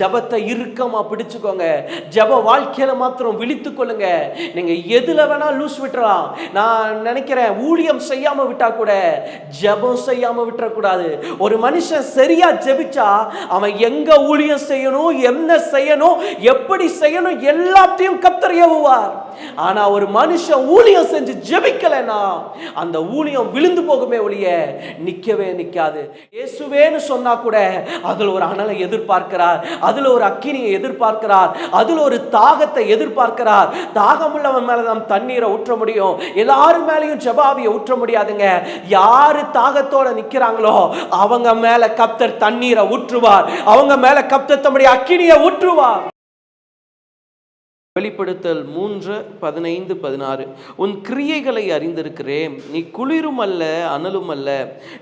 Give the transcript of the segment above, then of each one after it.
ஜபத்தை இறுக்கமாக பிடிச்சுக்கோங்க. ஜப வாழ்க்கையில மாத்திரம் விழித்து கொள்ளுங்க. நீங்கள் எதில் வேணால் லூஸ் விட்டுறலாம். நான் நினைக்கிறேன் ஊழியம் செய்யாமல் விட்டால் கூட ஜபம் செய்யாமல் விட்டுறக்கூடாது. ஒரு மனுஷன் சரியா ஜெபிச்சா அவன் எங்க ஊழியம் செய்யணும் என்ன செய்யணும் எப்படி செய்யணும் எல்லாத்தையும் கத்தர் ஏவுவார். ஆனா ஒரு மனுஷன் ஊழியம் செஞ்சு ஜபிக்கலைன்னா அந்த ஊழியம் விழுந்து போகுமே ஒழிய நிற்கவே நிற்காது இயேசுவேன்னு சொன்னா கூட அதில் ஒரு அனலை எதிர்பார்க்கிறார். அதுல ஒரு அக்கினியை எதிர்பார்க்கிறார். அதுல ஒரு தாகத்தை எதிர்பார்க்கிறார். தாகமுள்ளவன் மேல நாம் தண்ணீரை ஊற்ற முடியும். எல்லாரும் மேலேயும் ஜபாவியை ஊற்ற முடியாதுங்க. யாரு தாகத்தோட நிக்கிறாங்களோ அவங்க மேல கப்தர் தண்ணீரை ஊற்றுவார். அவங்க மேல கப்தர் தம்முடைய அக்கினியை ஊற்றுவார். வெளிப்படுத்தல் மூன்று பதினைந்து பதினாறு. உன் கிரியைகளை அறிந்திருக்கிறேன். நீ குளிரும் அல்ல அனலும் அல்ல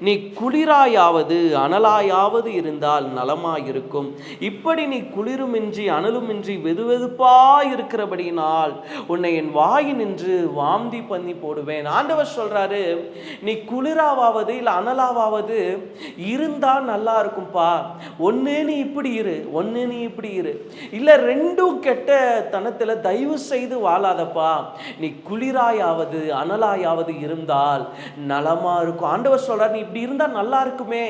நீ குளிராயாவது அனலாயாவது இருந்தால் நலமாயிருக்கும். இப்படி நீ குளிருமின்றி அனலுமின்றி வெதுவெதுப்பாய் இருக்கிறபடியினால் உன்னை என் வாயினின்று வாந்தி பண்ணி போடுவேன். ஆண்டவர் சொல்றாரு நீ குளிராவாவது இல்லை அனலாவாவது இருந்தால் நல்லா இருக்கும்பா ஒன்று நீ இப்படி இரு ஒன்று நீ இப்படி இரு. இல்லை ரெண்டும் கெட்ட தனத்தில் தயவு செய்து வாழாதப்பா. நீ குளிராயாவது அனலாயாவது இருந்தால் நலமாக இருக்கும். ஆண்டவர் சொல்கிறார் நீ இப்படி இருந்தால் நல்லா இருக்குமே.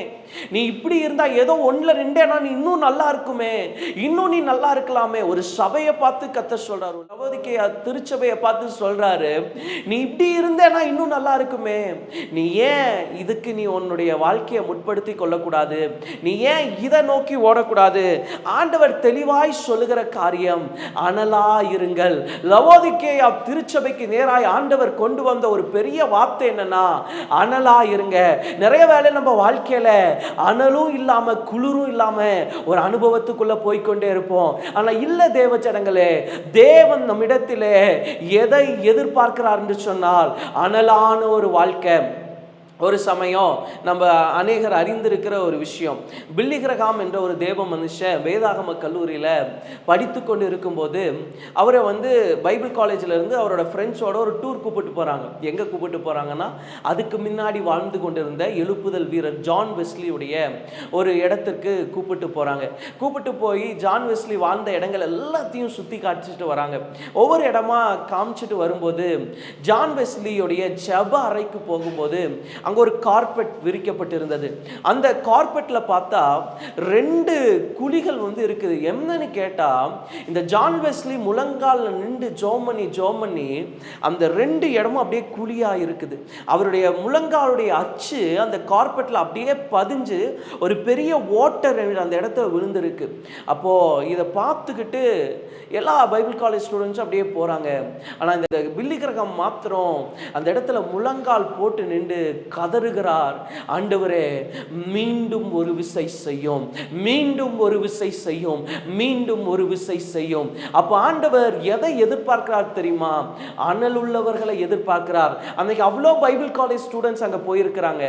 நீ இப்படி இருந்தால் ஏதோ ஒன்றில் ரெண்டேனா நீ இன்னும் நல்லா இருக்குமே. இன்னும் நீ நல்லா இருக்கலாமே. ஒரு சபையை பார்த்து கத்த சொல்கிறார் நவோதிக்கையா திருச்சபையை பார்த்து சொல்கிறாரு நீ இப்படி இருந்தேனா இன்னும் நல்லா இருக்குமே. நீ ஏன் இதுக்கு நீ உன்னுடைய வாழ்க்கையை முற்படுத்தி கொள்ளக்கூடாது? நீ ஏன் இதை நோக்கி ஓடக்கூடாது? ஆண்டவர் தெளிவாய் சொல்லுகிற காரியம் அனலா இருங்கள் லவோதிக்கேயா திருச்சபைக்கு நேராய் ஆண்டவர் கொண்டு வந்த ஒரு பெரிய வார்த்தை என்னன்னா அனலா இருங்க நிறைய வேளை நம்ம வாழ்க்கையில அனலும் இல்லாம குளிரும் இல்லாம ஒரு அனுபவத்துக்குள்ள போய்க்கொண்டே இருப்போம். ஆனா இல்ல தேவ ஜனங்களே தேவன் நம்மிடத்திலே எதை எதிர்பார்க்கிறார் என்று சொன்னால் அனலான ஒரு வாழ்க்கை. ஒரு சமயம் நம்ம அநேகர் அறிந்திருக்கிற ஒரு விஷயம். பில்லிகிரகாம் என்ற ஒரு தேவ மனுஷன் வேதாகம கல்லூரியில் படித்து கொண்டு இருக்கும்போது அவரை வந்து பைபிள் காலேஜில் இருந்து அவரோட ஃப்ரெண்ட்ஸோட ஒரு டூர் கூப்பிட்டு போகிறாங்க எங்கே கூப்பிட்டு போகிறாங்கன்னா அதுக்கு முன்னாடி வாழ்ந்து கொண்டிருந்த எழுப்புதல் வீரர் ஜான் வெஸ்லியுடைய ஒரு இடத்துக்கு கூப்பிட்டு போகிறாங்க கூப்பிட்டு போய் ஜான் வெஸ்லி வாழ்ந்த இடங்கள் எல்லாத்தையும் சுற்றி காமிச்சிட்டு வராங்க. ஒவ்வொரு இடமா காமிச்சிட்டு வரும்போது ஜான் வெஸ்லியுடைய ஜப அறைக்கு போகும்போது அங்கே ஒரு கார்பெட் விரிக்கப்பட்டிருந்தது. அந்த கார்பெட்டில் பார்த்தா ரெண்டு குழிகள் வந்து இருக்குது. என்னன்னு கேட்டால் இந்த ஜான் வெஸ்லி முழங்காலில் நின்று ஜோமனி ஜோமனி அந்த ரெண்டு இடமும் அப்படியே குழியாக இருக்குது. அவருடைய முழங்காலுடைய அச்சு அந்த கார்பெட்டில் அப்படியே பதிஞ்சு ஒரு பெரிய ஓட்டர் அந்த இடத்துல விழுந்திருக்கு. அப்போது இதை பார்த்துக்கிட்டு எல்லா பைபிள் காலேஜ் ஸ்டூடெண்ட்ஸும் அப்படியே போகிறாங்க ஆனால் இந்த பில்லி கிரகம் மாத்திரம் அந்த இடத்துல முழங்கால் போட்டு நின்று கதறுகிறார். ஆண்டவரே மீண்டும் ஒரு விசை செய்யும். மீண்டும் ஒரு விசை செய்யும். மீண்டும் ஒரு விசை செய்யும். அப்போ ஆண்டவர் எதை எதிர்பார்க்கிறார் தெரியுமா? அனல் உள்ளவர்களை எதிர்பார்க்கிறார். அன்னைக்கு அவ்வளோ பைபிள் காலேஜ் ஸ்டூடெண்ட்ஸ் அங்கே போயிருக்கிறாங்க.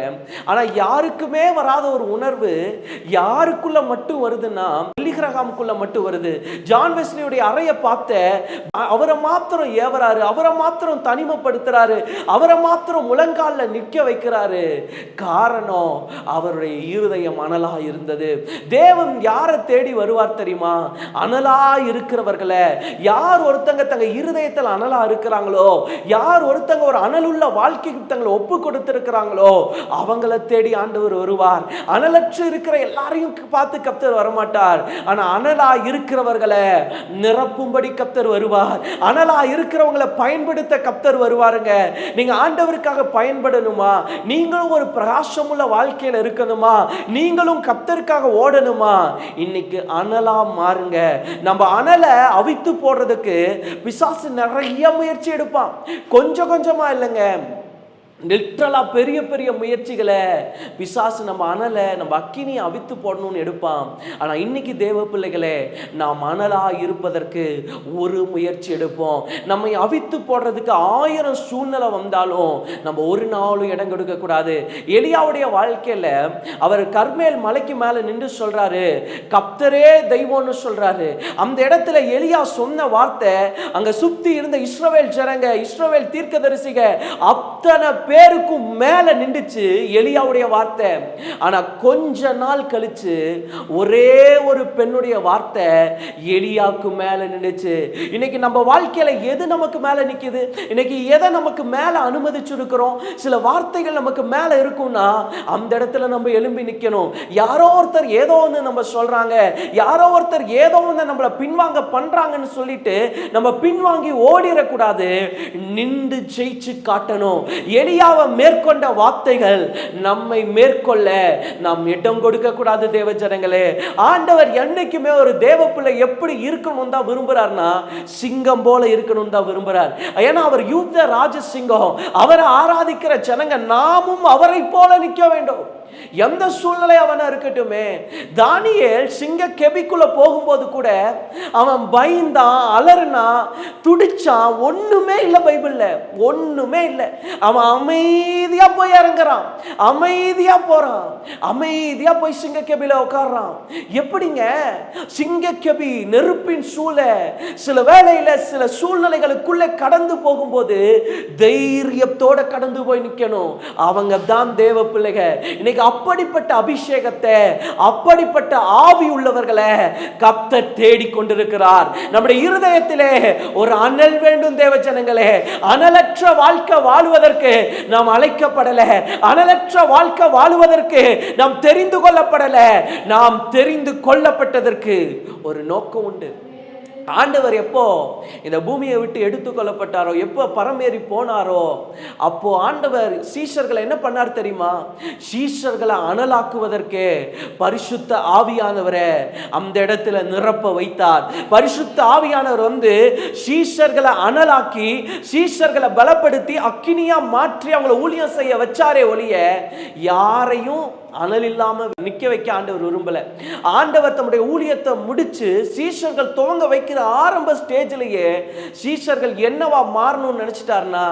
ஆனால் யாருக்குமே வராத ஒரு உணர்வு யாருக்குள்ள மட்டும் வருதுன்னா பில்லிகிரகாமுக்குள்ள மட்டும் வருது. ஜான் வெஸ்லியுடைய அறையை பார்த்த அவரை மாத்திரம் ஏவராரு அவரை மாத்திரம் தனிமைப்படுத்துறாரு அவரை மாத்திரம் முழங்காலில் நிற்க வைக்கிறார். காரணம் அவருடைய இருதயம் அனலா இருந்தது. தேவன் யாரை தேடி வருவார் தெரியுமா? அனலா இருக்கிறவர்களை. யார் ஒருத்தங்க தங்க இருதயத்தில் அனலா இருக்கிறாங்களோ? யார் ஒருத்தங்க ஒரு அனலுள்ள வாழ்க்கைக்கு தங்களை ஒப்பு கொடுத்திருக்கிறாங்களோ? அவங்கள தேடி ஆண்டவர் வருவார். அனலற்று இருக்கிற எல்லாரையும் பார்த்து கப்தர் வரமாட்டார். ஆனா அனலா இருக்கிறவர்களை நிரப்பும்படி கப்தர் வருவார். அனலா இருக்கிறவங்களை பயன்படுத்த கப்தர் வருவாருங்க. நீங்க ஆண்டவருக்காக பயன்படணுமா? நீங்களும் ஒரு பிரகாசமுள்ள வாழ்க்கையில் இருக்கணுமா? நீங்களும் கத்தருக்காக ஓடணுமா? இன்னைக்கு அனலாக மாறுங்க. நம்ம அனலை அவித்து போடுறதுக்கு பிசாசு நிறைய முயற்சி எடுப்பான். கொஞ்சம் கொஞ்சமாக இல்லைங்க. லிட்ரலாக பெரிய பெரிய முயற்சிகளை பிசாசு நம்ம அனலை நம்ம அக்கினியை அவித்து போடணும்னு எடுப்பான். ஆனால் இன்னைக்கு தேவ பிள்ளைகளே நாம் அனலாக இருப்பதற்கு ஒரு முயற்சி எடுப்போம். நம்மை அவித்து போடுறதுக்கு ஆயிரம் சூழ்நிலை வந்தாலும் நம்ம ஒரு நாளும் இடம் கொடுக்கக்கூடாது எலியாவுடைய வாழ்க்கையில அவர் கர்மேல் மலைக்கு மேலே நின்று சொல்கிறாரு கப்தரே தெய்வம்னு சொல்கிறாரு அந்த இடத்துல எலியா சொன்ன வார்த்தை அங்கே சுற்றி இருந்த இஸ்ரவேல் ஜனங்க இஸ்ரவேல் தீர்க்கதரிசிக அத்தனை பேருக்கும் மேலே நின்றுச்சு எலியாவுடைய வார்த்தை. ஆனால் கொஞ்ச நாள் கழிச்சு ஒரே ஒரு பெண்ணுடைய வார்த்தை எலியாவுக்கு மேலே நின்றுச்சு. இன்னைக்கு நம்ம வாழ்க்கையில் எது நமக்கு மேலே நிற்குது இன்னைக்கு எதை நமக்கு மேலே அனுமதிச்சிருக்கிறோம்? சில வார்த்தைகள் நமக்கு மேலே இருக்கும்னா அந்த இடத்துல நம்ம எழும்பி நிற்கணும் யாரோ ஒருத்தர் ஏதோ ஒன்று நம்ம சொல்கிறாங்க யாரோ ஒருத்தர் ஏதோ ஒன்று நம்மளை பின்வாங்க பண்ணுறாங்கன்னு சொல்லிட்டு நம்ம பின்வாங்கி ஓடிடக்கூடாது நின்று ஜெயிச்சு காட்டணும். எலியாவை மேற்கொண்ட வார்த்தைகள் நம்மை மேற்கொள்ள நாம் இடம் கொடுக்க கூடாது தேவ ஜனங்களே. ஆண்டவர் என்னைக்குமே ஒரு தேவ பிள்ளை எப்படி இருக்கணும் தான் விரும்புறாருன்னா சிங்கம் போல இருக்கணும் தான் விரும்புறார். ஏன்னா அவர் யூத்த ராஜசிங்கம் அவரை ஆராதிக்கிற ஜனங்க நாமும் அவரை போல நிற்க வேண்டும். எந்த சூழ்நிலை அவனா இருக்கட்டுமே? தானியல் சிங்க கெபிக்குள்ள போகும்போது கூட அவன் பயந்தான் அலறுனா துடிச்சான். ஒண்ணுமே இல்லை பைபிள்ல. ஒண்ணுமே இல்லை. அவன் அமைதியா போய் இறங்குறான். அமைதியா போறான். அமைதியா போய் சிங்க கெபில உட்காடுறான் எப்படிங்க? சிங்க கெபி நெருப்பின் சூழ சில வேளையில சில சூழ்நிலைகளுக்குள்ள கடந்து போகும்போது தைரியத்தோட கடந்து போய் நிக்கணும். அவங்க தான் தேவ பிள்ளைக இன்னைக்கு அப்படிப்பட்ட அபிஷேகத்தை அப்படிப்பட்ட ஆவி உள்ளவர்களை கத்த தேடிக்கொண்டிருக்கிறார். நம்முடைய இருதயத்திலே ஒரு அனல் வேண்டும் தேவ ஜனங்களே. அனலற்ற வாழ்க்கை வாழ்வதற்கு நாம் அழைக்கப்படல. அனலற்ற வாழ்க்கை வாழுவதற்கு நாம் தெரிந்து கொள்ளப்படல. நாம் தெரிந்து கொள்ளப்பட்டதற்கு ஒரு நோக்கம் உண்டு. ஆண்டவர் எப்போ இந்த பூமியை விட்டு எடுத்துக்கொள்ளப்பட்டாரோ எப்போ பரமேறி போனாரோ அப்போ ஆண்டவர் சீஷர்களை என்ன பண்ணார் தெரியுமா? சீஷர்களை அனலாக்குவதற்கு பரிசுத்த ஆவியானவரை அந்த இடத்துல நிரப்ப வைத்தார். பரிசுத்த ஆவியானவர் வந்து சீஷர்களை அனலாக்கி சீஷர்களை பலப்படுத்தி அக்கினியா மாற்றி அவங்கள ஊழியம் செய்ய வச்சாரே ஒழிய யாரையும் அனல் இல்லாமல் நிற்க வைக்க ஆண்டவர் விரும்பல. ஆண்டவர் தம்முடைய ஊழியத்தை முடிச்சு சீஷர்கள் துவங்க வைக்கிற ஆரம்ப ஸ்டேஜ்லயே சீஷர்கள் என்னவா மாறணும்னு நினைச்சிட்டாருன்னா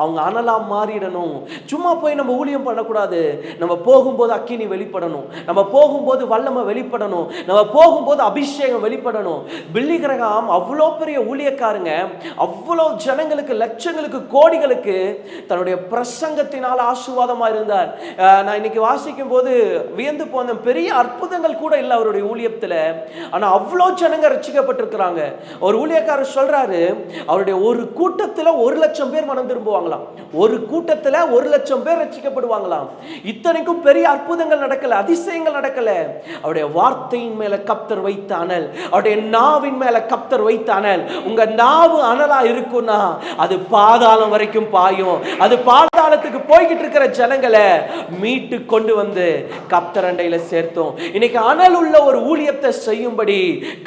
அவங்க அனலா மாறிடணும். சும்மா போய் நம்ம ஊழியம் பண்ணக்கூடாது. நம்ம போகும்போது அக்கினி வெளிப்படணும். நம்ம போகும்போது வல்லமை வெளிப்படணும். நம்ம போகும்போது அபிஷேகம் வெளிப்படணும். பில்லி கிரகம் அவ்வளோ பெரிய ஊழியக்காரங்க அவ்வளோ ஜனங்களுக்கு லட்சங்களுக்கு கோடிகளுக்கு தன்னுடைய பிரசங்கத்தினால் ஆசீர்வாதமாக இருந்தார். நான் இன்னைக்கு வாசிக்கும் போது வியந்து போன பெரிய அற்புதங்கள் கூட இல்லை அவருடைய ஊழியத்தில். ஆனா அவ்வளோ ஜனங்க ரசிக்கப்பட்டிருக்கிறாங்க. ஒரு ஊழியக்காரர் சொல்றாரு அவருடைய ஒரு கூட்டத்தில் ஒரு லட்சம் பேர் மனம் திரும்புவாங்களாம். ஒரு கூட்டத்தில் ஒரு லட்சம் பேர் ரசிக்கப்படுவாங்களாம். இத்தனைக்கும் பெரிய அற்புதங்கள் நடக்கல அதிசயங்கள் நடக்கல. அவருடைய வார்த்தையின் மேலே கப்தர் வைத்த அனல் அவருடைய நாவின் மேலே கப்தர் வைத்த அனல். உங்க நாவு அனலாக இருக்கும்னா அது பாதாளம் வரைக்கும் பாயும். அது பாதாளத்துக்கு போய்கிட்டு இருக்கிற ஜனங்களை மீட்டு கொண்டு வந்து கப்தரண்டையில் சேர்த்தோம். இன்னைக்கு அனல் உள்ள ஒரு ஊழியத்தை செய்யும்படி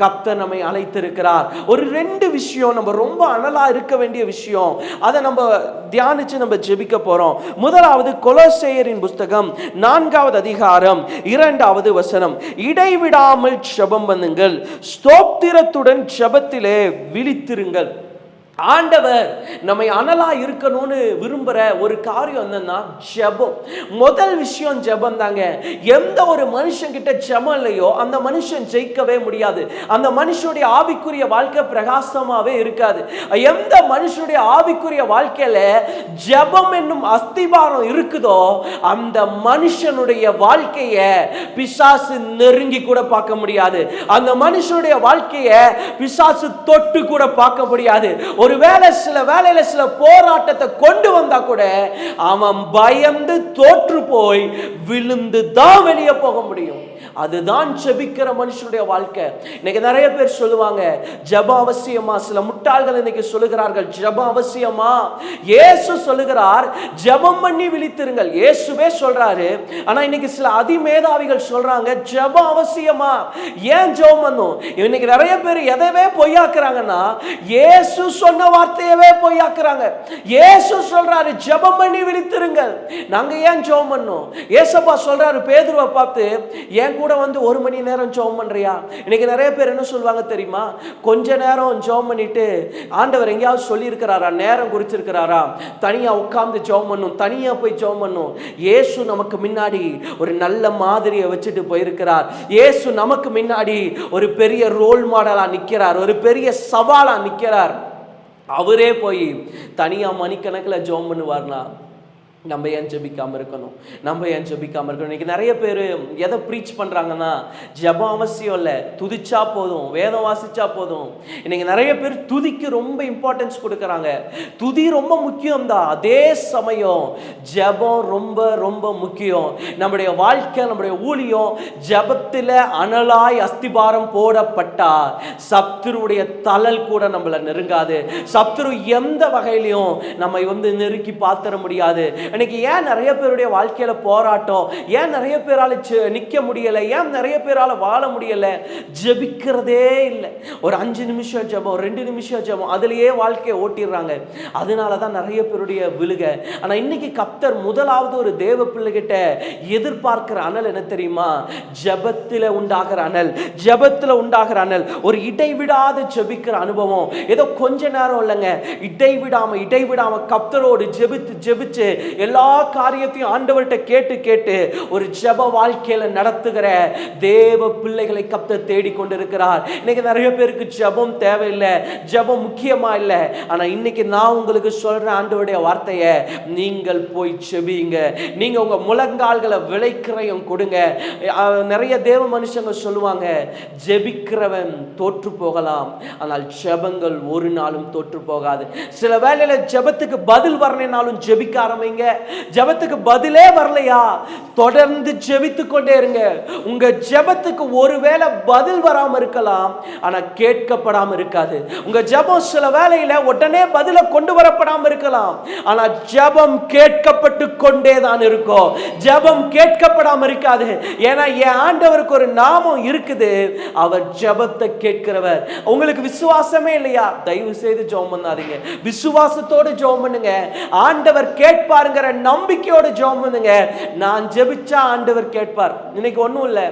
கப்தர் நம்மை அழைத்திருக்கிறார். ஒரு ரெண்டு விஷயம் நம்ம ரொம்ப அனலாக இருக்க வேண்டிய விஷயம் அதை நம்ம தியானித்து நம்ம ஜெபிக்க போகிறோம் முதலாவது கொலோசேயரின் புஸ்தகம் நான்காவது அதிகாரம் இரண்டாவது வசனம். இடைவிடாமல் ஜபம் பண்ணுங்கள். ஸ்தோத்திரத்துடன் ஜபத்திலே விழித்திருங்கள். ஆண்டவர் நம்மை அனலா இருக்கணும்னு விரும்ப விரும்புகிற ஒரு காரியம் என்னன்னா ஜபம். முதல் விஷயம் ஜபம் தாங்க. எந்த ஒரு மனுஷன் கிட்ட ஜபம் இல்லையோ அந்த மனுஷன் ஜெயிக்கவே முடியாது. அந்த மனுஷனுடைய ஆவிக்குரிய வாழ்க்கை பிரகாசமாகவே இருக்காது. எந்த மனுஷனுடைய ஆவிக்குரிய வாழ்க்கையில ஜபம் என்னும் அஸ்திபாரம் இருக்குதோ அந்த மனுஷனுடைய வாழ்க்கைய பிசாசு நெருங்கி கூட பார்க்க முடியாது. அந்த மனுஷனுடைய வாழ்க்கைய பிசாசு தொட்டு கூட பார்க்க முடியாது. ஒருவேளை சில வேலையில சில போராட்டத்தை கொண்டு வந்த கூட அவன் பயந்து தோற்று போய் விழுந்து தான் வெளியே போக முடியும். அதுதான் ஜெபிக்கிற மனுஷனுடைய வாழ்க்கை. இன்னைக்கு நிறைய பேர் சொல்லுவாங்க ஜப அவசியமா? சில முட்டாள்கள் இன்னைக்கு சொல்லுகிறார்கள் ஜப அவசியமா? இயேசு சொல்லுகிறார் ஜெபம் பண்ணி விழித்திருங்கள். இயேசுவே சொல்றாரு. ஆனா இன்னைக்கு சில அதிமேதாவிகள் சொல்றாங்க ஜப அவசியமா? ஏன் ஜெபம் பண்ணும் இன்னைக்கு நிறைய பேர் எதவே பொய்யாக்குறாங்கன்னா இயேசு சொன்ன வார்த்தையவே பொய்யாக்குறாங்க. இயேசு சொல்றாரு ஜெபம் பண்ணி விழித்திருங்கள். நாங்க ஏன் ஜெபம் பண்ணோம் ஏசப்பா சொல்றாரு பேதுருவை பார்த்து என் கூட வந்து ஒரு மணி நேரம் ஜோம் பண்ணுறியா இன்னைக்கு நிறைய பேர் என்ன சொல்லுவாங்க தெரியுமா? கொஞ்ச நேரம் ஜோம் பண்ணிட்டு ஆண்டவர் எங்கேயாவது சொல்லியிருக்கிறாரா? நேரம் குறிச்சிருக்கிறாரா? தனியாக உட்காந்து ஜோம் பண்ணும் தனியாக போய் ஜோம் பண்ணும். ஏசு நமக்கு முன்னாடி ஒரு நல்ல மாதிரியை வச்சுட்டு போயிருக்கிறார். ஏசு நமக்கு முன்னாடி ஒரு பெரிய ரோல் மாடலாக நிற்கிறார் ஒரு பெரிய சவாலாக நிற்கிறார் அவரே போய் தனியாக மணிக்கணக்கில் ஜோம் பண்ணுவார்னா? நம்ம ஏன் ஜெபிக்காம இருக்கணும்? நம்ம ஏன் ஜபிக்காமல் இருக்கணும்? இன்னைக்கு நிறைய பேர் எதை ப்ரீச் பண்ணுறாங்கன்னா ஜெபம் அவசியம் இல்லை. துதிச்சா போதும். வேதம் வாசிச்சா போதும். இன்னைக்கு நிறைய பேர் துதிக்கு ரொம்ப இம்பார்ட்டன்ஸ் கொடுக்குறாங்க. துதி ரொம்ப முக்கியம் தான் அதே சமயம் ஜெபம் ரொம்ப ரொம்ப முக்கியம். நம்முடைய வாழ்க்கை நம்முடைய ஊழியம் ஜெபத்தில் அனலாய் அஸ்திபாரம் போடப்பட்டா சத்துருடைய தலல் கூட நம்மளை நெருங்காது. சத்துரு எந்த வகையிலையும் நம்மை வந்து நெருக்கி பார்த்துட முடியாது. இன்னைக்கு ஏன் நிறைய பேருடைய வாழ்க்கையில போராட்டம்? ஏன் நிறைய பேரால ஜெ- நிக்க முடியல? ஏன் நிறைய பேரால வாழ முடியல? ஜெபிக்கிறதே இல்லை. ஒரு அஞ்சு நிமிஷம் ஜெபம் ரெண்டு நிமிஷம் ஜபம் அதுலயே வாழ்க்கையை ஓட்டிடுறாங்க. அதனால தான் நிறைய பேருடைய விழுக. ஆனா இன்னைக்கு கப்தர் முதலாவது ஒரு தேவ பிள்ளைகிட்ட எதிர்பார்க்கிற அனல் என்ன தெரியுமா? ஜபத்தில் உண்டாகிற அனல் ஜபத்தில் உண்டாகிற அனல். ஒரு இடைவிடாத ஜெபிக்கிற அனுபவம். ஏதோ கொஞ்ச நேரம் இல்லைங்க. இடைவிடாம இடைவிடாம கப்தரோடு ஜெபித்து ஜெபிச்சு எல்லா காரியத்தையும் ஆண்டவர்கிட்ட கேட்டு கேட்டு ஒரு ஜெப வாழ்க்கையில நடத்துகிற தேவ பிள்ளைகளை கப்த தேடி கொண்டிருக்கிறார் இன்னைக்கு நிறைய பேருக்கு ஜெபம் தேவையில்லை ஜெபம் முக்கியமா இல்லை. ஆனா இன்னைக்கு நான் உங்களுக்கு சொல்றேன் ஆண்டவருடைய வார்த்தையை நீங்கள் போய் ஜெபிங்க நீங்க உங்க முழங்கால்களை விளைக்கிறையும் கொடுங்க. நிறைய தேவ மனுஷங்க சொல்லுவாங்க ஜெபிக்கிறவன் தோற்று போகலாம் ஆனால் ஜெபங்கள் ஒரு நாளும் தோற்று போகாது. சில வேலையில் ஜெபத்துக்கு பதில் வரலைனாலும் ஜெபிக்க ஆரம்பிங்க. ஜபத்துக்கு பதிலே வரலையா? தொடர்ந்து ஜெபித்து கொண்டே இருங்க. உங்க ஜபத்துக்கு ஒருவேளை பதில் வராம இருக்கலாம். ஆனா கேட்கப்படாம இருக்காது. உங்க ஜபம் சில வேளையில உடனே பதில கொண்டு வரப்படாம இருக்கலாம். ஆனா ஜபம் கேட்கப்பட்டு கொண்டே தான் இருக்கும். ஜபம் கேட்கப்படாம இருக்காது. ஏன்னா என் ஆண்டவருக்கு ஒரு நாமம் இருக்குது. அவர் ஜபத்தை கேட்கிறவர். உங்களுக்கு விசுவாசமே இல்லையா? தயவு செய்து ஜோம் பண்ணாதீங்க. விசுவாசத்தோடு ஜோம் பண்ணுங்க. ஆண்டவர் கேட்பாருங்க. கேட்பாருங்கிற நம்பிக்கையோடு ஜோம் பண்ணுங்க. நான் ஜெபிச்சா ஆண்டவர் கேட்பார். இன்னைக்கு ஒன்றும் இல்லை.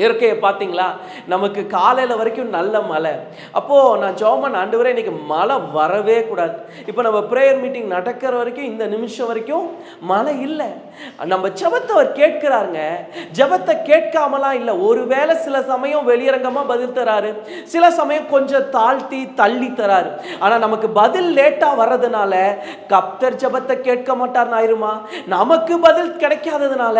இயற்கையை பார்த்தீங்களா? நமக்கு காலையில் வரைக்கும் நல்ல மழை. அப்போது நான் ஜோமன் ஆண்டவரே இன்னைக்கு மழை வரவே கூடாது. இப்போ நம்ம ப்ரேயர் மீட்டிங் நடக்கிற வரைக்கும் இந்த நிமிஷம் வரைக்கும் மழை இல்லை. நம்ம ஜபத்தை அவர் கேட்கிறாருங்க. ஜெபத்தை கேட்காமலாம் இல்லை ஒருவேளை சில சமயம் வெளியரங்கமாக பதில் தராரு. சில சமயம் கொஞ்சம் தாழ்த்தி தள்ளி தராரு. ஆனால் நமக்கு பதில் லேட்டாக வர்றதுனால கப்தர் ஜெபத்தை கேட்க மாட்டார் ஆயிருமா நமக்கு பதில் கிடைக்காததுனால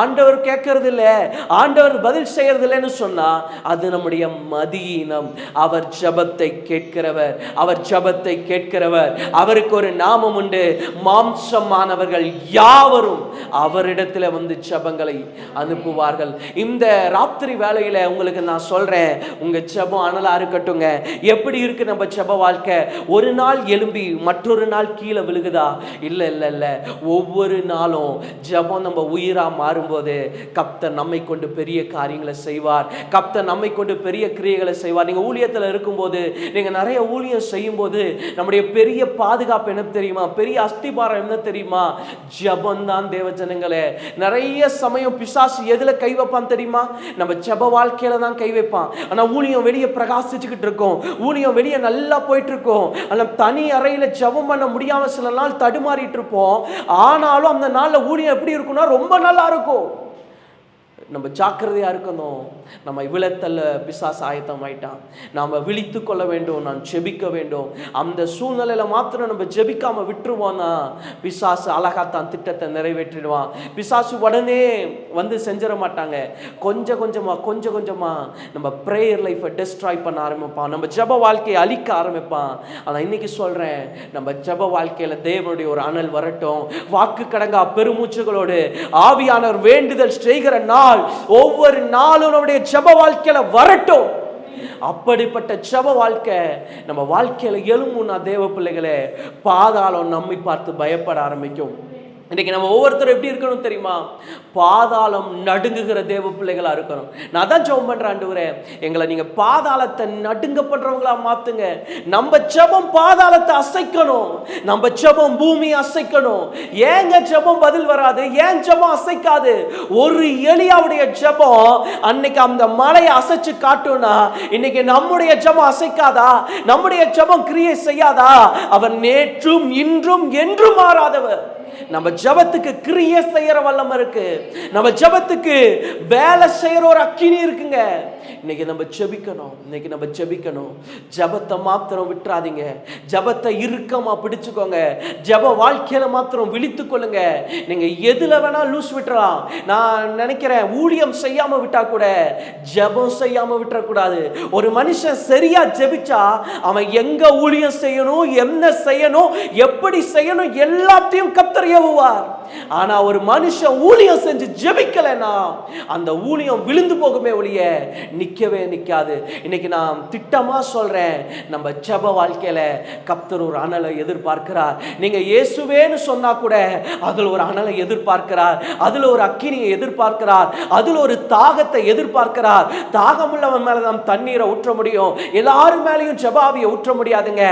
ஆண்டவர் கேட்கறது இல்லை ஆண்டவர் பதில் செய்யறது இல்லைன்னு சொன்னா அது நம்முடைய மதியினம். அவர் ஜெபத்தை கேட்கிறவர் அவர் ஜெபத்தை கேட்கிறவர். அவருக்கு ஒரு நாமம் உண்டு. மாம்சமானவர்கள் யாவரும் அவரிடத்துல வந்து ஜபங்களை அனுப்புவார்கள். இந்த ராத்திரி வேலையில உங்களுக்கு நான் சொல்றேன் உங்க ஜபம் அனலா இருக்கட்டுங்க எப்படி இருக்கு நம்ம ஜப வாழ்க்கை? ஒரு நாள் எழும்பி மற்றொரு நாள் கீழே விழுகுதா? இல்ல இல்ல இல்ல. ஒவ்வொரு நாளும் ஜெபம் நம்ம உயிரா மாறும்போது கப்தர் நம்மை கொண்டு பெரிய காரியங்களை செய்வார். கப்தர் நம்மை கொண்டு பெரிய கிரியைகளை செய்வார். நீங்க ஊழியத்துல இருக்கும்போது நீங்க நிறைய ஊழியம் செய்யும்போது நம்முடைய பெரிய பாதுகாப்பு என்ன தெரியுமா? பெரிய அஸ்திபாரம் என்ன தெரியுமா? ஜெபம் தான் தேவ ஜனங்களே நிறைய சமயம் பிசாசு எதில் கை வைப்பான் தெரியுமா? நம்ம ஜெப வாழ்க்கையில தான் கை வைப்பான். ஆனால் ஊழியம் வெளியே பிரகாசிச்சுக்கிட்டு இருக்கோம். ஊழியம் வெளியே நல்லா போயிட்டு இருக்கோம். ஆனால் தனி அறையில் ஜபம் பண்ண முடியாமல் சில நாள் தடுமாறிட்டு இருப்போம். ஆனாலும் அந்த நாளில் ஊழியம் எப்படி இருக்கும்னா ரொம்ப நல்லா இருக்கும். நம்ம ஜாக்கிரதையாக இருக்கணும். நம்ம விழத்தல்ல பிசாசு ஆயத்தம் ஆயிட்டான் நாம் விழித்து கொள்ள வேண்டும் நான் ஜெபிக்க வேண்டும். அந்த சூழ்நிலையில் மாத்திரம் நம்ம ஜெபிக்காமல் விட்டுருவோம்னா பிசாசு அழகா தான் திட்டத்தை நிறைவேற்றிடுவான். பிசாசு உடனே வந்து செஞ்சிட மாட்டாங்க. கொஞ்சம் கொஞ்சமாக கொஞ்சம் கொஞ்சமாக நம்ம ப்ரேயர் லைஃப்பை டெஸ்ட்ராய் பண்ண ஆரம்பிப்பான். நம்ம ஜெப வாழ்க்கையை அழிக்க ஆரம்பிப்பான். ஆனால் இன்னைக்கு சொல்கிறேன் நம்ம ஜெப வாழ்க்கையில் தேவனுடைய ஒரு அனல் வரட்டும். வாக்கு கடங்கா பெருமூச்சுகளோடு ஆவியானவர் வேண்டுதல் செய்கிற நாள் ஒவ்வொரு நாளும் நம்முடைய ஜப வாழ்க்கையில வரட்டும். அப்படிப்பட்ட ஜப வாழ்க்கை நம்ம வாழ்க்கையில எழும்புனா தேவ பிள்ளைகளே பாதாளம் நம்மை பார்த்து பயப்பட ஆரம்பிக்கும். இன்னைக்கு நம்ம ஒவ்வொருத்தரும் எப்படி இருக்கணும் தெரியுமா? பாதாளம் நடுங்குகிற தேவ பிள்ளைகளாக இருக்கணும். நான் தான் ஜெபம் பண்றேன் ஆண்டு எங்களை நீங்கள் பாதாளத்தை நடுங்க பண்றவங்களா மாற்றுங்க நம்ம ஜெபம் பாதாளத்தை அசைக்கணும். நம்ம ஜெபம் பூமி அசைக்கணும். ஏங்க ஜெபம் பதில் வராது? ஏன் ஜெபம் அசைக்காது? ஒரு எலியாவுடைய ஜெபம் அன்னைக்கு அந்த மலையை அசைச்சு காட்டும்னா இன்னைக்கு நம்முடைய ஜெபம் அசைக்காதா? நம்முடைய ஜெபம் கிரியை செய்யாதா? அவர் நேற்றும் இன்றும் என்றும் மாறாதவர். நம்ம ஜெபத்துக்கு கிரியை செய்யற வல்லம் இருக்கு. நம்ம ஜெபத்துக்கு வேலை செய்யற ஒரு அக்கினி இருக்குங்க. இன்னைக்கு நம்ம ஜெபிக்கணும் இன்னைக்கு நம்ம ஜெபிக்கணும். ஜபத்தை மாத்திரம் விட்டுறாதீங்க. ஜபத்தை இறுக்கமா பிடிச்சுக்கோங்க. ஜப வாழ்க்கையில மாத்திரம் விழித்து கொள்ளுங்க. நீங்க எதுல வேணா லூஸ் விட்டுறலாம். நான் நினைக்கிறேன் ஊழியம் செய்யாம விட்டா கூட ஜபம் செய்யாம விட்டுறக்கூடாது. ஒரு மனுஷன் சரியா ஜெபிச்சா அவன் எங்க ஊழியம் செய்யணும் என்ன செய்யணும் எப்படி செய்யணும் எல்லாத்தையும் கத்தர் ஏவுவார். ஆனா ஒரு மனுஷன் ஊழியம் செஞ்சு ஜெபிக்கலைன்னா அந்த ஊழியம் விழுந்து போகுமே ஒழிய நிற்கவே நிற்காது இன்னைக்கு நான் திட்டமாக சொல்கிறேன் நம்ம ஜெப வாழ்க்கையில கப்தர் ஒரு அனலை எதிர்பார்க்கிறார். நீங்கள் இயேசுவேன்னு சொன்னால் கூட அதில் ஒரு அனலை எதிர்பார்க்கிறார். அதில் ஒரு அக்கினியை எதிர்பார்க்கிறார். அதில் ஒரு தாகத்தை எதிர்பார்க்கிறார். தாகமுள்ளவன் மேலே நாம் தண்ணீரை ஊற்ற முடியும். எல்லாரும் மேலேயும் ஜபாவியை ஊற்ற முடியாதுங்க.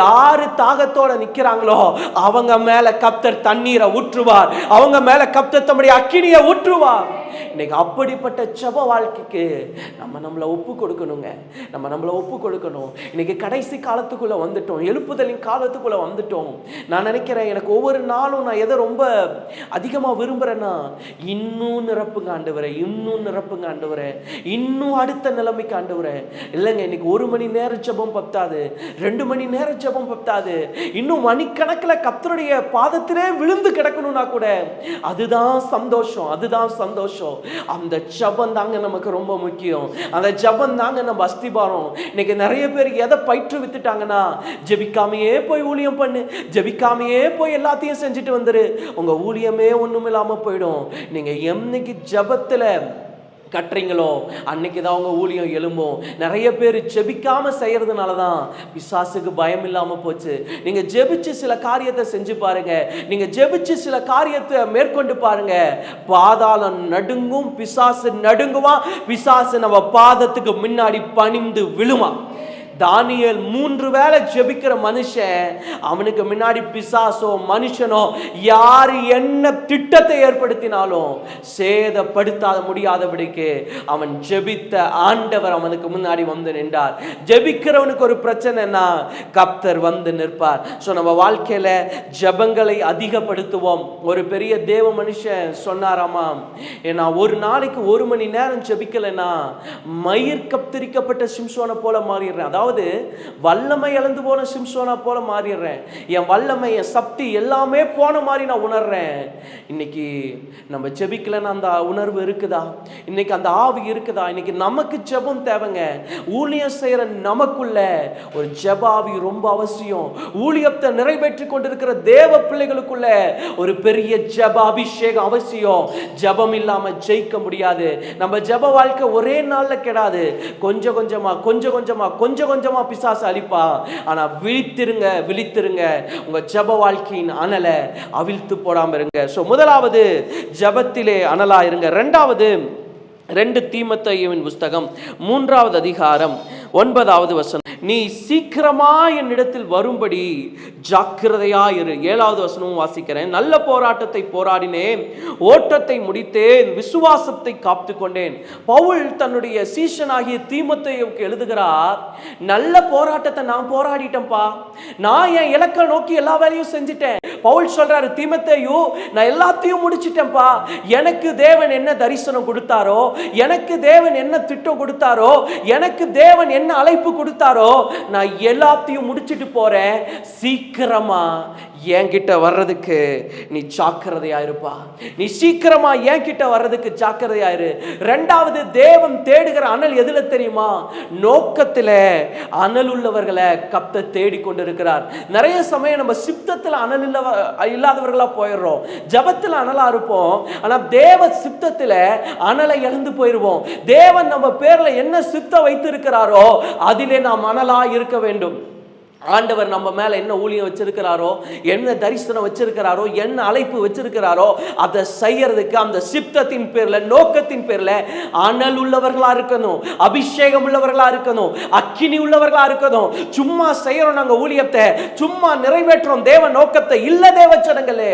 யார் தாகத்தோட நிற்கிறாங்களோ அவங்க மேலே கப்தர் தண்ணீரை ஊற்றுவார். அவங்க மேலே கப்தர் தம்முடைய அக்கினியை ஊற்றுவார். இன்னைக்கு அப்படிப்பட்ட ஜப வாழ்க்கைக்கு நம்ம நம்ம நம்மளை ஒப்பு கொடுக்கணுங்க. நம்ம நம்மளை ஒப்பு கொடுக்கணும். இன்னைக்கு கடைசி காலத்துக்குள்ளே வந்துட்டோம். எழுப்புதலின் காலத்துக்குள்ளே வந்துட்டோம். நான் நினைக்கிறேன் எனக்கு ஒவ்வொரு நாளும் நான் எதை ரொம்ப அதிகமாக விரும்புகிறேன்னா இன்னும் நிரப்புங்க ஆண்டவரே இன்னும் நிரப்புங்க வரேன் இன்னும் அடுத்த நிலைமைக்கு ஆண்டவரே. இல்லைங்க இன்னைக்கு ஒரு மணி நேரம் ஜெபம் பத்தாது. ரெண்டு மணி நேரம் ஜெபம் பத்தாது. இன்னும் மணிக்கணக்கில் கத்தருடைய பாதத்திலே விழுந்து கிடக்கணும்னா கூட அதுதான் சந்தோஷம் அதுதான் சந்தோஷம். அந்த ஜபம் தாங்க நமக்கு ரொம்ப முக்கியம். அந்த ஜபம் தாங்க நம்ம அஸ்திபாரம். இன்னைக்கு நிறைய பேர் எதை பயிற்று வித்துட்டாங்கன்னா ஜெபிக்காமையே போய் ஊழியம் பண்ணு ஜெபிக்காமையே போய் எல்லாத்தையும் செஞ்சுட்டு வந்துரு. உங்க ஊழியமே ஒன்றும் இல்லாமல் போயிடும். நீங்க என்னைக்கு ஜபத்தில் கட்டுறீங்களோ? அன்னைக்கு தான் அவங்க ஊழியம் எழும்பும். நிறைய பேர் ஜெபிக்காமல் செய்கிறதுனால தான் பிசாசுக்கு பயம் இல்லாமல் போச்சு. நீங்கள் ஜெபிச்சு சில காரியத்தை செஞ்சு பாருங்க. நீங்கள் ஜெபிச்சு சில காரியத்தை மேற்கொண்டு பாருங்க. பாதாளம் நடுங்கும் பிசாசு நடுங்குவான். பிசாசு நம்ம பாதத்துக்கு முன்னாடி பணிந்து விழுமா தானியல் மூன்று வேளை ஜெபிக்கிற மனுஷன் அவனுக்கு முன்னாடி பிசாசோ மனுஷனோ யார் என்ன திட்டத்தை ஏற்படுத்தினாலும் சேதப்படுத்தாத முடியாதபடிக்கு அவன் ஜெபித்த ஆண்டவர் அவனுக்கு முன்னாடி வந்து நின்றார். ஜெபிக்கிறவனுக்கு ஒரு பிரச்சனைனா கப்தர் வந்து நிற்பார். ஸோ நம்ம வாழ்க்கையில் ஜெபங்களை அதிகப்படுத்துவோம். ஒரு பெரிய தேவ மனுஷன் சொன்னாராமா ஏன்னா ஒரு நாளைக்கு ஒரு மணி நேரம் ஜெபிக்கலைன்னா மயிர் கப்திரிக்கப்பட்ட சிம்சோனை போல மாறிடுறேன். அதாவது அதாவது வல்லமை இழந்து போன சிம்சோனா போல மாறிடுறேன். என் வல்லமை என் சக்தி எல்லாமே போன மாதிரி நான் உணர்றேன். இன்னைக்கு நம்ம ஜெபிக்கலன்னு அந்த உணர்வு இருக்குதா? இன்னைக்கு அந்த ஆவி இருக்குதா? இன்னைக்கு நமக்கு ஜெபம் தேவைங்க. ஊழியம் செய்கிற நமக்குள்ள ஒரு ஜெப ஆவி ரொம்ப அவசியம். ஊழியத்தை நிறைவேற்றி கொண்டிருக்கிற தேவ பிள்ளைகளுக்குள்ள ஒரு பெரிய ஜெப அபிஷேகம் அவசியம். ஜெபம் இல்லாம ஜெயிக்க முடியாது. நம்ம ஜெப வாழ்க்கை ஒரே நாள்ல கெடாது. கொஞ்சம் கொஞ்சமா கொஞ்சம் கொஞ்சமா கொஞ்சம் கொஞ்சமாக பிசாசு அழிப்பா. ஆனா விழித்திருங்க விழித்திருங்க. உங்க ஜெப வாழ்க்கையின் அனலை அவிழ்த்து போடாம இருங்க. ஸோ முதலாவது ஜெபத்திலே அனலா இருங்க. ரெண்டாவது ரெண்டு தீமத்தையின் புஸ்தகம் மூன்றாவது அதிகாரம் ஒன்பதாவது வசனம். நீ சீக்கிரமா என்னிடத்தில் வரும்படி ஜாக்கிரதையா இரு. ஏழாவது வசனமும் வாசிக்கிறேன். நல்ல போராட்டத்தை போராடினேன். ஓட்டத்தை முடித்தேன். விசுவாசத்தை காத்து கொண்டேன் பவுல் தன்னுடைய சீஷனாகிய தீமத்தையுக்கு எழுதுகிறார் நல்ல போராட்டத்தை நான் போராடிட்டேன்ப்பா. நான் என் இலக்கை நோக்கி எல்லா வேலையும் செஞ்சுட்டேன். பவுல் சொல்றாரு தீமத்தையு நான் எல்லாத்தையும் முடிச்சிட்டேன்ப்பா. எனக்கு தேவன் என்ன தரிசனம் கொடுத்தாரோ எனக்கு தேவன் என்ன திட்டம் கொடுத்தாரோ எனக்கு தேவன் என்ன அழைப்பு கொடுத்தாரோ நான் எல்லாத்தையும் முடிச்சிட்டு போறேன். சீக்கிரமா என்கிட்ட வர்றதுக்கு நீ ஜாக்கிரதையா இருப்பா. நீ சீக்கிரமா என்கிட்ட வர்றதுக்கு ஜாக்கிரதையாயிரு ரெண்டாவது தேவன் தேடுகிற அனல் எதுல தெரியுமா? நோக்கத்துல அனல் உள்ளவர்களை கப்த தேடி கொண்டிருக்கிறார். நிறைய சமயம் நம்ம சிப்தத்துல அனல் இல்ல இல்லாதவர்களா போயிடுறோம். ஜபத்துல அனலா இருப்போம். ஆனா தேவ சிப்தத்துல அனலை இழந்து போயிடுவோம் தேவன் நம்ம பேர்ல என்ன சித்த வைத்திருக்கிறாரோ அதிலே நாம் அனலா இருக்க வேண்டும். ஆண்டவர் நம்ம மேலே என்ன ஊழியம் வச்சிருக்கிறாரோ என்ன தரிசனம் வச்சிருக்கிறாரோ என்ன அழைப்பு வச்சிருக்கிறாரோ அதை செய்யறதுக்கு அந்த சிப்தத்தின் பேரில் நோக்கத்தின் பேரில் அனல் உள்ளவர்களாக இருக்கணும் அபிஷேகம் உள்ளவர்களாக இருக்கணும் அக்கினி உள்ளவர்களாக இருக்கணும். சும்மா செய்யறோம் நாங்கள் ஊழியத்தை சும்மா நிறைவேற்றுறோம். தேவ நோக்கத்தை இல்லை தேவ சடங்களே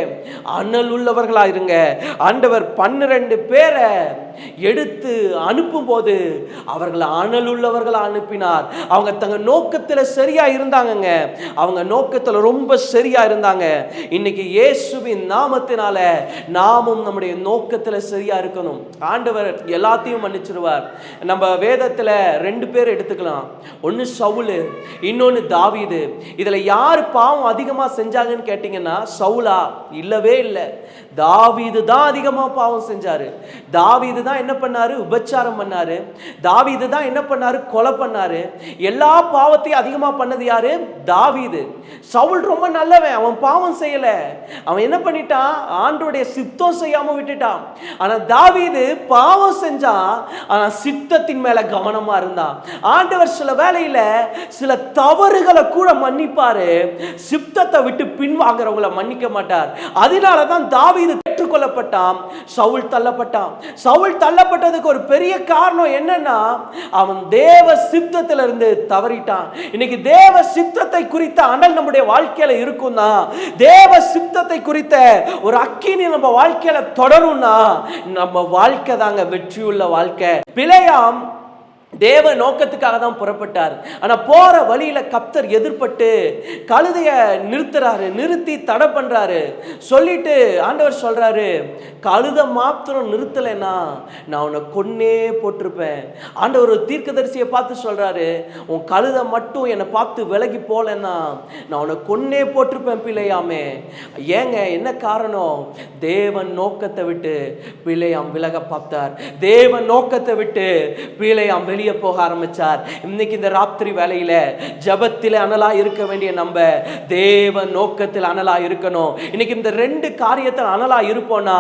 அனல் உள்ளவர்களாக இருங்க. ஆண்டவர் பன்னிரண்டு பேரை எடுத்து அனுப்பும்போது அவர்கள் அனல் உள்ளவர்களை அனுப்பினார். அவங்க தங்க நோக்கத்தில் சரியா இருந்தாங்கங்க. அவங்க நோக்கத்தில் ரொம்ப சரியா இருந்தாங்க. இன்னைக்கு இயேசுவின் நாமத்தினால நாமும் நம்முடைய நோக்கத்தில் சரியா இருக்கணும். ஆண்டவர் எல்லாத்தையும் மன்னிச்சிருவார். நம்ம வேதத்தில் ரெண்டு பேர் எடுத்துக்கலாம். ஒன்று சவுலு இன்னொன்று தாவீது. இதில் யார் பாவம் அதிகமாக செஞ்சாங்கன்னு கேட்டிங்கன்னா சவுலா இல்லவே இல்லை. தாவீது தான் அதிகமாக பாவம் செஞ்சாரு. தாவீது தான் என்ன பண்ணாரு? உபச்சாரம் பண்ணாரு. தாவீது தான் என்ன பண்ணாரு? கொலை பண்ணாரு. எல்லா பாவத்தையும் அதிகமாக பண்ணது யாரு? தாவீது. சவுல் ரொம்ப நல்லவன். அவன் பாவம் செய்யலை. அவன் என்ன பண்ணிட்டான்? ஆண்டோடைய சித்தம் செய்யாம விட்டுட்டான். ஆனா தாவீது பாவம் செஞ்சான் ஆனா சித்தத்தின் மேல கவனமா இருந்தான். ஆண்டவர் சில வேலையில் சில தவறுகளை கூட மன்னிப்பாரு. சித்தத்தை விட்டு பின்வாங்கிறவங்களை மன்னிக்க மாட்டார். அதனால தான் தாவீது ஏற்றுக்கொள்ளப்பட்டான். சவுல் தள்ளப்பட்டான். சவுல் தள்ளப்பட்டதுக்கு ஒரு பெரிய காரணம் என்னன்னா அவன் தேவ சித்தத்திலிருந்து தவறிட்டான். இன்னைக்கு தேவ சித்தத்தை குறித்த அனல் நம்முடைய வாழ்க்கையில இருக்கும்னா தேவ சித்தத்தை குறித்த ஒரு அக்கினி நம்ம வாழ்க்கையில தொடரும்னா நம்ம வாழ்க்கை தாங்க வெற்றியுள்ள வாழ்க்கை. பிழையாம் தேவ நோக்கத்துக்காக தான் புறப்பட்டார். ஆனா போற வழியில கப்தர் எதிர்பட்டு கழுதையை நிறுத்துறாரு நிறுத்தி தடை பண்றாரு. சொல்லிட்டு ஆண்டவர் சொல்றாரு கழுதை மாத்திரம் நிறுத்தலைன்னா நான் உன்னை கொன்னே போட்டிருப்பேன். ஆண்டவர் ஒரு தீர்க்கதரிசியை பார்த்து சொல்றாரு உன் கழுதை மட்டும் என்னை பார்த்து விலகி போகலன்னா நான் உன்னை கொன்னே போட்டிருப்பேன் பிள்ளையாமே. ஏங்க என்ன காரணம்? தேவன் நோக்கத்தை விட்டு பிள்ளையாம் விலக பார்த்தார். தேவன் நோக்கத்தை விட்டு பிள்ளையாம் வெளியே போக ஆரம்பிச்சார். இன்னைக்கு இந்த ராத்திரி வேலையில ஜபத்தில் அனலா இருக்க வேண்டிய நம்ம தேவ நோக்கத்தில் அனலா இருக்கணும். இன்னைக்கு இந்த ரெண்டு காரியத்தில் அனலா இருப்போம்னா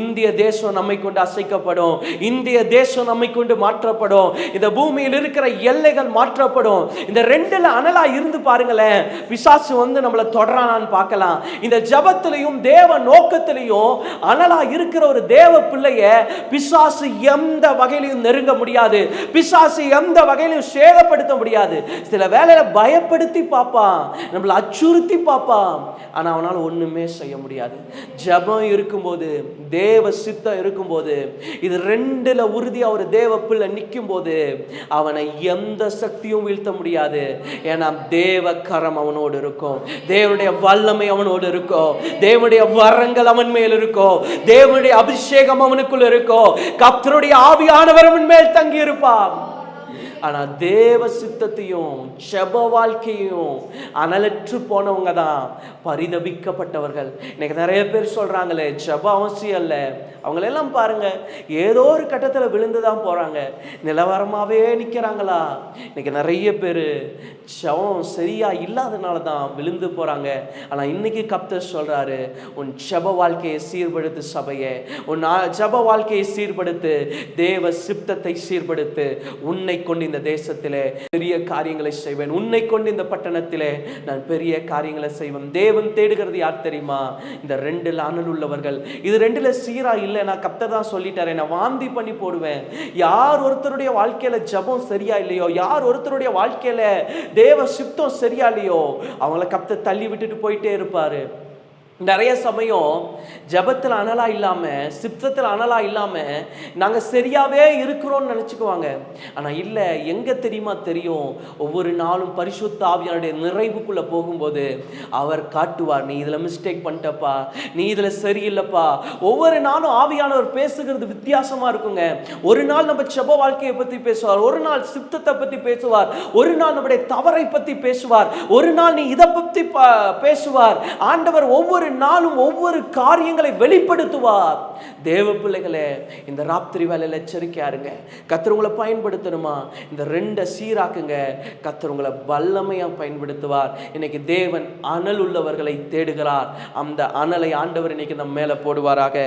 இந்திய தேசம் நம்மை கொண்டு அசைக்கப்படும். இந்திய தேசம் நம்மை கொண்டு மாற்றப்படும். இந்த பூமியில் இருக்கிற எல்லைகள் மாற்றப்படும். இந்த ரெண்டுல அனலா இருந்து பாருங்களேன். பிசாசு வந்து நம்மளை தொடரானான்னு பார்க்கலாம். இந்த ஜபத்திலையும் தேவ நோக்கத்திலையும் அனலா இருக்கிற ஒரு தேவ பிள்ளைய பிசாசு எந்த வகையிலையும் நெருங்க முடியாது. பிசாசு எந்த வகையிலும் சேதப்படுத்த முடியாது. சில வேலையில பயப்படுத்தி பார்ப்பான். நம்மளை அச்சுறுத்தி பார்ப்பான். ஆனால் அவனால் ஒன்றுமே செய்ய முடியாது. ஜபம் இருக்கும்போது தேவ சித்தம் இருக்கும்போது இது ரெண்டில் உறுதி ஒரு தேவ பிள்ளை நிற்கும் போது அவனை எந்த சக்தியும் வீழ்த்த முடியாது. ஏன்னா தேவ கரம் அவனோடு இருக்கும். தேவனுடைய வல்லமை அவனோடு இருக்கும். தேவனுடைய வரங்கள் அவன் மேல் இருக்கும். தேவனுடைய அபிஷேகம் அவனுக்குள் இருக்கும். கர்த்தருடைய ஆவியானவர் அவன் மேல் தங்கி இருப்பான் ஆனால் தேவ சித்தத்தையும் ஜெப வாழ்க்கையும் அனலற்று போனவங்க தான் பரிதபிக்கப்பட்டவர்கள். இன்னைக்கு நிறைய பேர் சொல்கிறாங்களே ஜெப அவசியம் இல்லை. அவங்களெல்லாம் பாருங்கள் ஏதோ ஒரு கட்டத்தில் விழுந்து தான் போகிறாங்க நிலவரமாகவே நிற்கிறாங்களா இன்னைக்கு நிறைய பேர் செவம் சரியாக இல்லாதனால தான் விழுந்து போகிறாங்க ஆனால் இன்னைக்கு கப்தர் சொல்கிறாரு உன் ஜெப வாழ்க்கையை சீர்படுத்து சபையை. உன் ஆ- ஜெப வாழ்க்கையை சீர்படுத்து தேவ சித்தத்தை சீர்படுத்து. உன்னை கொண்டு இந்த தேசத்திலே பெரிய காரியங்களை செய்வேன். உன்னை கொண்டு இந்த பட்டணத்திலே நான் பெரிய காரியங்களை செய்வேன். தேவன் தேடுகிறது யார் தெரியுமா? இந்த ரெண்டில் அனல் உள்ளவர்கள். இது ரெண்டுல சீரா இல்லை. நான் கப்தர் தான் சொல்லிட்டாரு. நான் வாந்தி பண்ணி போடுவேன். யார் ஒருத்தருடைய வாழ்க்கையில ஜெபம் சரியா இல்லையோ? யார் ஒருத்தருடைய வாழ்க்கையில தேவ சித்தம் சரியா இல்லையோ? அவங்கள கப்த தள்ளி விட்டுட்டு போயிட்டே இருப்பாரு. நிறைய சமயம் ஜெபத்தில் அனலா இல்லாமல் சித்தத்தில் அனலா இல்லாமல் நாங்கள் சரியாகவே இருக்கிறோம்னு நினச்சிக்குவாங்க. ஆனால் இல்லை எங்கே தெரியுமா தெரியும்? ஒவ்வொரு நாளும் பரிசுத்த ஆவியானுடைய நிறைவுக்குள்ளே போகும்போது அவர் காட்டுவார் நீ இதில் மிஸ்டேக் பண்ணிட்டப்பா நீ இதில் சரியில்லைப்பா. ஒவ்வொரு நாளும் ஆவியானவர் பேசுகிறது வித்தியாசமாக இருக்குங்க. ஒரு நாள் நம்ம செப வாழ்க்கையை பற்றி பேசுவார் ஒரு நாள் சித்தத்தை பற்றி பேசுவார் ஒரு நாள் நம்முடைய தவறை பற்றி பேசுவார் ஒரு நாள் நீ இதை பற்றி பேசுவார். ஆண்டவர் ஒவ்வொரு நாளும் ஒவ்வொரு காரியங்களை வெளிப்படுத்துவார். தேவ பிள்ளைகளே இந்த ராத்திரி வேலையில் எச்சரிக்கையா இருங்க. கத்தர் உங்களை பயன்படுத்தணுமா? இந்த ரெண்டை சீராக்குங்க. கத்தர் உங்களை வல்லமையா பயன்படுத்துவார். இன்னைக்கு தேவன் அனல் உள்ளவர்களை தேடுகிறார். அந்த அனலை ஆண்டவர் இன்னைக்கு நம்ம மேலே போடுவாராக.